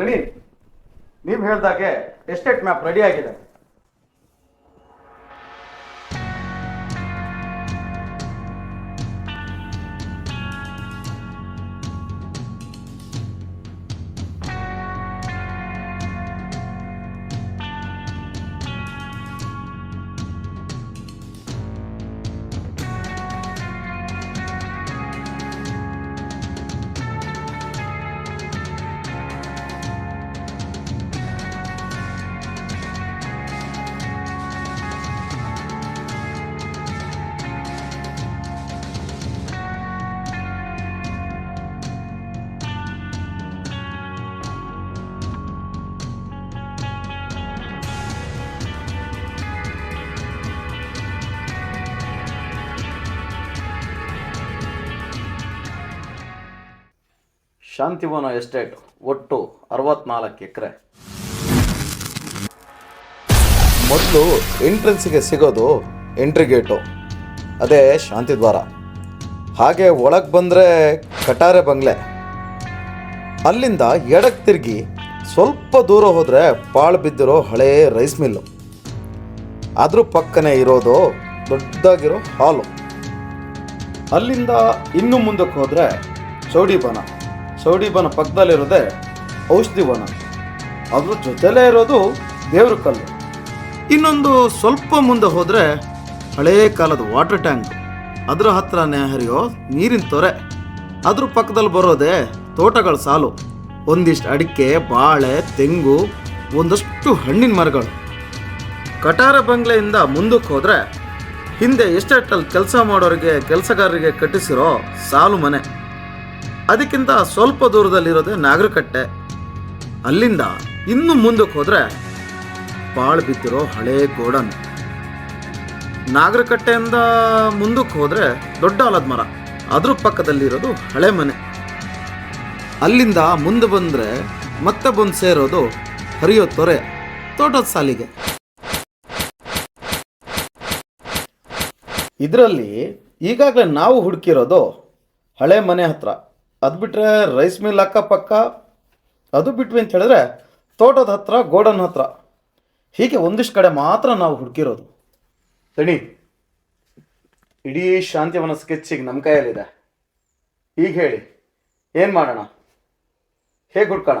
ತಳಿ ನೀವು ಹೇಳ್ದಾಗೆ ಎಸ್ಟೇಟ್ ಮ್ಯಾಪ್ ರೆಡಿ ಆಗಿದೆ. ಶಾಂತಿವನ ಎಸ್ಟೇಟ್ ಒಟ್ಟು ಅರವತ್ನಾಲ್ಕು ಎಕರೆ. ಮೊದಲು ಎಂಟ್ರೆನ್ಸಿಗೆ ಸಿಗೋದು ಎಂಟ್ರಿ ಗೇಟು, ಅದೇ ಶಾಂತಿದ್ವಾರ ಹಾಗೆ ಒಳಗೆ ಬಂದರೆ ಕಟಾರೆ ಬಂಗ್ಲೆ. ಅಲ್ಲಿಂದ ಎಡಕ್ಕೆ ತಿರುಗಿ ಸ್ವಲ್ಪ ದೂರ ಹೋದರೆ ಪಾಳು ಬಿದ್ದಿರೋ ಹಳೇ ರೈಸ್ ಮಿಲ್ಲು. ಅದ್ರ ಪಕ್ಕನೇ ಇರೋದು ದೊಡ್ಡದಾಗಿರೋ ಹಾಲು. ಅಲ್ಲಿಂದ ಇನ್ನು ಮುಂದಕ್ಕೆ ಹೋದರೆ ಚೌಡಿಬನ ಚೌಡಿಬನ ಪಕ್ಕದಲ್ಲಿರೋದೇ ಔಷಧಿ ವನ. ಅದ್ರ ಜೊತೆಲೇ ಇರೋದು ದೇವ್ರ ಕಲ್ಲು. ಇನ್ನೊಂದು ಸ್ವಲ್ಪ ಮುಂದೆ ಹೋದರೆ ಹಳೇ ಕಾಲದ ವಾಟರ್ ಟ್ಯಾಂಕ್. ಅದರ ಹತ್ರನೇ ಹರಿಯೋ ನೀರಿನ ತೊರೆ. ಅದ್ರ ಪಕ್ಕದಲ್ಲಿ ಬರೋದೇ ತೋಟಗಳ ಸಾಲು. ಒಂದಿಷ್ಟು ಅಡಿಕೆ, ಬಾಳೆ, ತೆಂಗು, ಒಂದಷ್ಟು ಹಣ್ಣಿನ ಮರಗಳು. ಕಟಾರ ಬಂಗ್ಲೆಯಿಂದ ಮುಂದಕ್ಕೆ ಹೋದರೆ ಹಿಂದೆ ಎಸ್ಟೇಟಲ್ಲಿ ಕೆಲಸ ಮಾಡೋರಿಗೆ, ಕೆಲಸಗಾರರಿಗೆ ಕಟ್ಟಿಸಿರೋ ಸಾಲು ಮನೆ. ಅದಕ್ಕಿಂತ ಸ್ವಲ್ಪ ದೂರದಲ್ಲಿರೋದೇ ನಾಗರಕಟ್ಟೆ. ಅಲ್ಲಿಂದ ಇನ್ನು ಮುಂದಕ್ಕೆ ಹೋದರೆ ಬಾಳು ಬಿದ್ದಿರೋ ಹಳೇ ಗೋಡನ್. ನಾಗರಕಟ್ಟೆಯಿಂದ ಮುಂದಕ್ಕೆ ಹೋದರೆ ದೊಡ್ಡ ಆಲದ ಮರ. ಅದ್ರ ಪಕ್ಕದಲ್ಲಿರೋದು ಹಳೆ ಮನೆ. ಅಲ್ಲಿಂದ ಮುಂದೆ ಬಂದರೆ ಮತ್ತೆ ಬಂದು ಸೇರೋದು ಹರಿಯೋ ತೊರೆ, ತೋಟದ ಸಾಲಿಗೆ. ಇದರಲ್ಲಿ ಈಗಾಗಲೇ ನಾವು ಹುಡುಕಿರೋದು ಹಳೆ ಮನೆ ಹತ್ರ. ಅದು ಬಿಟ್ಟರೆ ರೈಸ್ ಮಿಲ್ ಅಕ್ಕಪಕ್ಕ, ಅದು ಬಿಟ್ವಿ ಅಂತ ಹೇಳಿದ್ರೆ ತೋಟದ ಹತ್ರ, ಗೋಡನ್ ಹತ್ರ. ಹೀಗೆ ಒಂದಿಷ್ಟು ಕಡೆ ಮಾತ್ರ ನಾವು ಹುಡುಕಿರೋದು. ತಡಿ. ಇಡೀ ಶಾಂತಿವನ ಸ್ಕೆಚ್ಚಿಗೆ ನಮ್ಮ ಕೈಯಲ್ಲಿದೆ. ಈಗ ಹೇಳಿ, ಏನು ಮಾಡೋಣ? ಹೇಗೆ ಹುಡ್ಕೋಣ?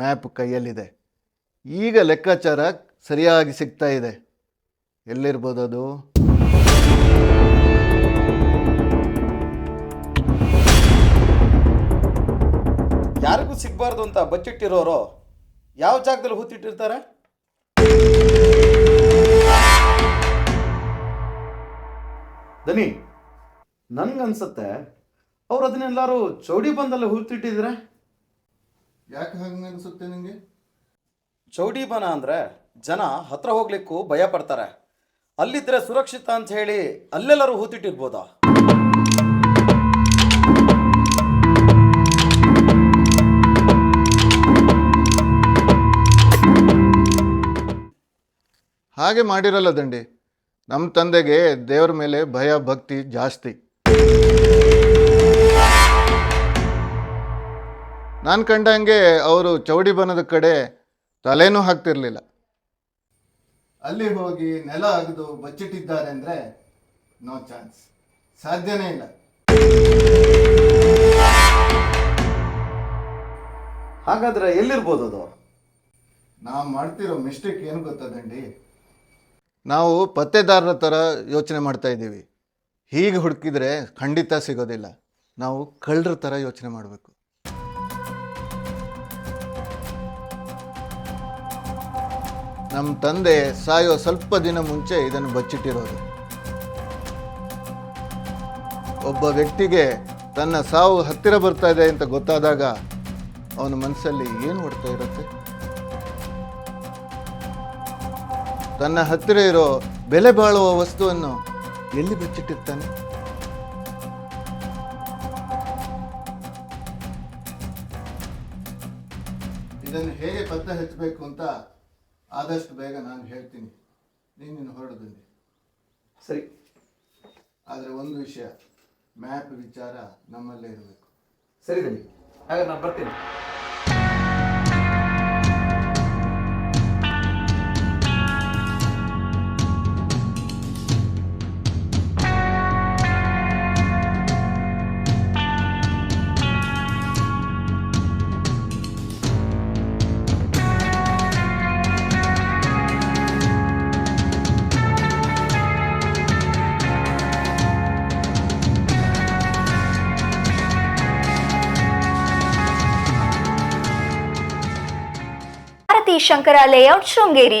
ಮ್ಯಾಪ್ ಕೈಯಲ್ಲಿದೆ. ಈಗ ಲೆಕ್ಕಾಚಾರ ಸರಿಯಾಗಿ ಸಿಗ್ತಾ ಇದೆ. ಎಲ್ಲಿರ್ಬೋದು ಅದು? ಯಾರಿಗೂ ಸಿಗಬಾರ್ದು ಅಂತ ಬಚ್ಚಿಟ್ಟಿರೋರು ಯಾವ ಜಾಗದಲ್ಲಿ ಹೂತಿಟ್ಟಿರ್ತಾರೆ? ದನಿ, ನನ್ಗನ್ಸುತ್ತೆ, ಅವ್ರು ಅದನ್ನೆಲ್ಲರೂ ಚೌಡಿ ಬಂದಲ್ಲಿ ಹೂತಿಟ್ಟಿದ್ರೆ? ಯಾಕೆ ಹಂಗೆ ಅನಿಸುತ್ತೆ ನಿಮಗೆ ಚೌಡಿಬನ ಅಂದರೆ ಜನ ಹತ್ರ ಹೋಗ್ಲಿಕ್ಕೂ ಭಯ ಪಡ್ತಾರೆ. ಅಲ್ಲಿದ್ರೆ ಸುರಕ್ಷಿತ ಅಂತ ಹೇಳಿ ಅಲ್ಲೆಲ್ಲರೂ ಹೂತಿಟ್ಟಿರ್ಬೋದಾ? ಹಾಗೆ ಮಾಡಿರಲ್ಲ ದಂಡಿ. ನಮ್ಮ ತಂದೆಗೆ ದೇವ್ರ ಮೇಲೆ ಭಯ ಭಕ್ತಿ ಜಾಸ್ತಿ. ನಾನು ಕಂಡಂಗೆ ಅವರು ಚೌಡಿ ಬನದ ಕಡೆ ತಲೆನೂ ಹಾಕ್ತಿರ್ಲಿಲ್ಲ. ಅಲ್ಲಿ ಹೋಗಿ ನೆಲ ಅಗೆದು ಬಚ್ಚಿಟ್ಟಿದ್ದಾರೆ ಅಂದರೆ ನೋ ಚಾನ್ಸ್. ಸಾಧ್ಯನೇ ಇಲ್ಲ. ಹಾಗಾದ್ರೆ ಎಲ್ಲಿರ್ಬೋದು ಅದು? ನಾವು ಮಾಡ್ತಿರೋ ಮಿಸ್ಟೇಕ್ ಏನು ಗೊತ್ತದಂಡಿ ನಾವು ಪತ್ತೆದಾರರ ಥರ ಯೋಚನೆ ಮಾಡ್ತಾ ಇದ್ದೀವಿ. ಹೀಗೆ ಹುಡುಕಿದ್ರೆ ಖಂಡಿತ ಸಿಗೋದಿಲ್ಲ. ನಾವು ಕಳ್ಳರ ಥರ ಯೋಚನೆ ಮಾಡಬೇಕು. ನಮ್ಮ ತಂದೆ ಸಾಯೋ ಸ್ವಲ್ಪ ದಿನ ಮುಂಚೆ ಇದನ್ನು ಬಚ್ಚಿಟ್ಟಿರೋದು. ಒಬ್ಬ ವ್ಯಕ್ತಿಗೆ ತನ್ನ ಸಾವು ಹತ್ತಿರ ಬರ್ತಾ ಇದೆ ಅಂತ ಗೊತ್ತಾದಾಗ ಅವನ ಮನಸ್ಸಲ್ಲಿ ಏನು ಹೊಡ್ತಾ ಇರುತ್ತೆ? ತನ್ನ ಹತ್ತಿರ ಇರೋ ಬೆಲೆ ಬಾಳುವ ವಸ್ತುವನ್ನು ಎಲ್ಲಿ ಬಚ್ಚಿಟ್ಟಿರ್ತಾನೆ? ಇದನ್ನು ಹೇಗೆ ಪತ್ತೆ ಹಚ್ಚಬೇಕು ಅಂತ ಆದಷ್ಟು ಬೇಗ ನಾನು ಹೇಳ್ತೀನಿ. ನೀನು ಹೊರಡದಲ್ಲಿ ಸರಿ. ಆದರೆ ಒಂದು ವಿಷಯ ಮ್ಯಾಪ್ ವಿಚಾರ ನಮ್ಮಲ್ಲೇ ಇರಬೇಕು. ಸರಿ ಹಾಗಾದ್ರೆ ನಾನು ಬರ್ತೀನಿ. ಭಾರತಿ ಶಂಕರ ಲೇಔಟ್ ಶೃಂಗೇರಿ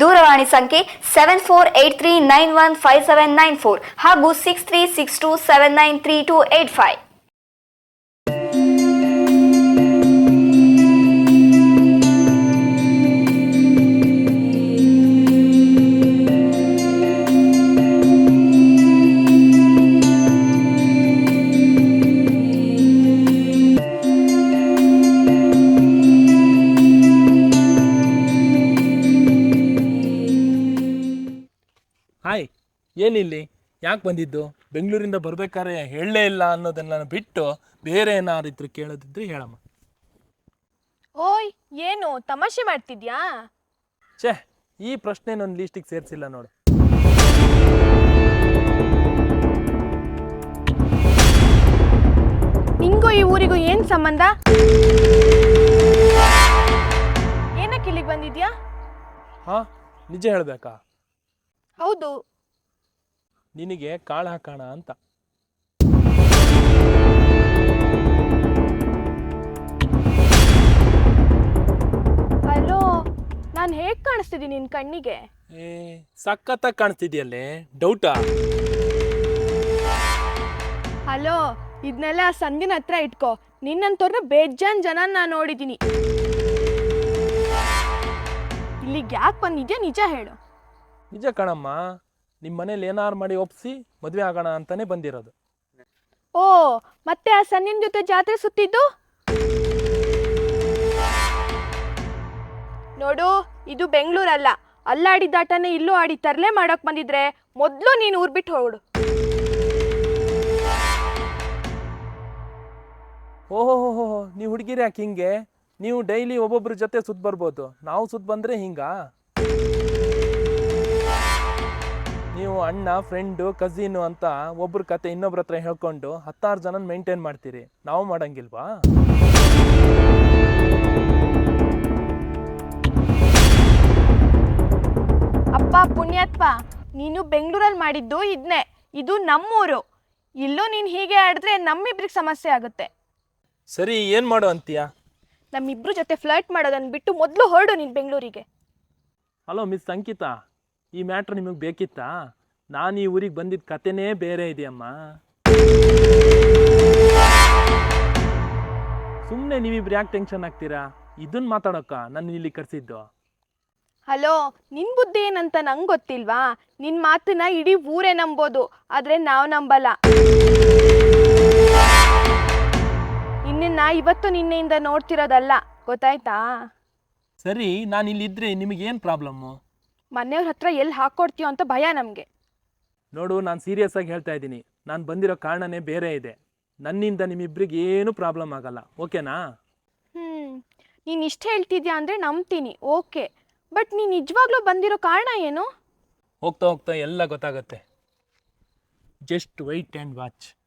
ದೂರವಾಣಿ ಸಂಖ್ಯೆ seven four eight three nine one five seven nine four ಹಾಗೂ six three six two seven nine three two eight five ಏನಿಲ್ಲಿ? ಯಾಕೆ ಬಂದಿದ್ದು? ಬೆಂಗಳೂರಿಂದ ಬರ್ಬೇಕಾದ್ರೆ ಹೇಳಲೇ ಇಲ್ಲ ಅನ್ನೋದನ್ನ ಬಿಟ್ಟು ಬೇರೆ ಏನಾರಿದ್ರು ಕೇಳೋದಿದ್ರೆ ಹೇಳಮ್ಮ. ಓಯ್ ಏನು ತಮಾಷೆ ಮಾಡ್ತಿದ್ಯಾ? ಛೇ ಈ ಪ್ರಶ್ನೆ ನನ್ನ ಲೀಸ್ಟಿಗೆ ಸೇರಿಸಿಲ್ಲ ನೋಡು. ನಿಂಗೂ ಈ ಊರಿಗೂ ಏನು ಸಂಬಂಧ? ಏನಕ್ಕೆ ಇಲ್ಲಿಗೆ ಬಂದಿದ್ಯಾ? ಹಾ ನಿಜ ಹೇಳಬೇಕಾ? ಹೌದು ನಿನಗೆ ಕಾಳು ಹಾಕೋಣ ಅಂತ. ಹಲೋ ನಾನು ಹೇಗ್ ಕಾಣಿಸ್ತಿದ್ದೀನಿ ನಿನ್ ಕಣ್ಣಿಗೆ? ಏ ಸಖತ್ತಾಗಿ ಕಾಣಿಸ್ತಿದ್ಯಲ್ಲೇ ಡೌಟಾ? ಹಲೋ ಇದನ್ನೆಲ್ಲ ಸಂದಿನ ಹತ್ರ ಇಟ್ಕೋ. ನಿನ್ನಂತವ್ರನ್ನ ಬೇಜಾನ್ ಜನ ನಾನು ನೋಡಿದ್ದೀನಿ. ಇಲ್ಲಿಗೆ ಯಾಕೆ ಬಂದಿದ್ಯಾ? ನಿಜ ಹೇಳು. ನಿಜ ಕಣಮ್ಮ ನಿಮ್ಮ ಮನೇಲಿ ಏನಾರು ಮಾಡಿ ಒಪ್ಸಿ ಮದುವೆ ಆಗೋಣ ಅಂತಾನೆ ಬಂದಿರೋದು. ಓ ಮತ್ತೆ ಆ ಸನ್ನಿನ ಜೊತೆ ಜಾತ್ರೆ ಸುತ್ತಿದ್ದು? ನೋಡು ಇದು ಬೆಂಗಳೂರಲ್ಲ. ಅಲ್ಲಾಡಿದಾಟನೇ ಇಲ್ಲೂ ಆಡಿ ತರಲೆ ಮಾಡಕ್ ಬಂದಿದ್ರೆ ಮೊದಲು ನೀನು ಊರ್ ಬಿಟ್ಟು ಹೋಗ್ಡು ಓಹೋ ನೀವು ಹುಡುಗಿರಿ ಯಾಕೆ ಹಿಂಗೆ? ನೀವು ಡೈಲಿ ಒಬ್ಬೊಬ್ರ ಜೊತೆ ಸುತ್ತ ಬರ್ಬೋದು. ನಾವು ಸುತ್ತ ಬಂದರೆ ಹಿಂಗಾ? ನೀವು ಅಣ್ಣ ಫ್ರೆಂಡು ಕಝಿನು ಅಂತ ಒಬ್ಬರ ಕತೆ ಇನ್ನೊಬ್ರ ಹತ್ರ ಹೇಳ್ಕೊಂಡು ಹತ್ತಾರು ಜನನ ಮೇಂಟೈನ್ ಮಾಡ್ತೀರಿ. ನಾವು ಮಾಡಂಗಿಲ್ವಾ? ಅಪ್ಪ ಪುಣ್ಯತ್ಪ ನೀನು ಬೆಂಗಳೂರಲ್ಲಿ ಮಾಡಿದ್ದು ಇದನ್ನೇ ಇದು ನಮ್ಮೂರು. ಇಲ್ಲೂ ನೀನು ಹೀಗೆ ಆಡಿದ್ರೆ ನಮ್ಮಿಬ್ರಿಗೆ ಸಮಸ್ಯೆ ಆಗುತ್ತೆ. ಸರಿ ಏನು ಮಾಡು ಅಂತೀಯ? ನಮ್ಮಿಬ್ರು ಜೊತೆ ಫ್ಲರ್ಟ್ ಮಾಡೋದನ್ನ ಬಿಟ್ಟು ಮೊದಲು ಹೊರಡು ನೀನು ಬೆಂಗಳೂರಿಗೆ. ಹಲೋ ಮಿಸ್ ಸಂಕಿತಾ ಈ ಮ್ಯಾಟ್ರ್ ನಿಮಗೆ ಬೇಕಿತ್ತಾ? ನಾನು ಈ ಊರಿಗೆ ಬಂದಿದ್ದ ಕತೆನೇ ಬೇರೆ ಇದೆಯಮ್ಮ. ಸುಮ್ಮನೆ ನೀವಿಬ್ರು ಯಾಕೆ ಟೆನ್ಷನ್ ಆಗ್ತೀರಾ? ಇದನ್ನ ಮಾತಾಡೋಕ್ಕ ನಾನು ಇಲ್ಲಿ ಕರೆಸಿದ್ದು. ಹಲೋ ನಿನ್ ಬುದ್ಧಿ ಏನಂತ ನಂಗೆ ಗೊತ್ತಿಲ್ವಾ? ನಿನ್ ಮಾತನ್ನ ಇಡೀ ಊರೇ ನಂಬೋದು ಆದ್ರೆ ನಾವು ನಂಬಲ್ಲ. ನಿನ್ನ ಇವತ್ತು ನಿನ್ನೆಯಿಂದ ನೋಡ್ತಿರೋದಲ್ಲ ಗೊತ್ತಾಯ್ತಾ? ಸರಿ ನಾನು ಇಲ್ಲಿದ್ರೆ ನಿಮಗೇನು ಪ್ರಾಬ್ಲಮ್ಮು? ಮನೆಯವ್ರ ಹತ್ರ ಎಲ್ಲಿ ಹಾಕ್ಕೊಡ್ತೀಯೋ ಅಂತ ಭಯ ನಮಗೆ. ನೋಡು ನಾನು ಸೀರಿಯಸ್ ಆಗಿ ಹೇಳ್ತಾ ಇದ್ದೀನಿ. ನಾನು ಬಂದಿರೋ ಕಾರಣನೇ ಬೇರೆ ಇದೆ. ನನ್ನಿಂದ ನಿಮ್ಮಿಬ್ರಿಗೆ ಏನೂ ಪ್ರಾಬ್ಲಮ್ ಆಗಲ್ಲ. ಓಕೆನಾ? ಹ್ಮ್. ನೀನು ಇಷ್ಟು ಹೇಳ್ತಿದ್ಯಾ ಅಂದ್ರೆ ನಂಬ್ತೀನಿ. ಓಕೆ. ಬಟ್ ನೀನು ನಿಜವಾಗ್ಲೂ ಬಂದಿರೋ ಕಾರಣ ಏನು? ಹೋಗ್ತಾ ಹೋಗ್ತಾ ಎಲ್ಲ ಗೊತ್ತಾಗುತ್ತೆ. Just white and watch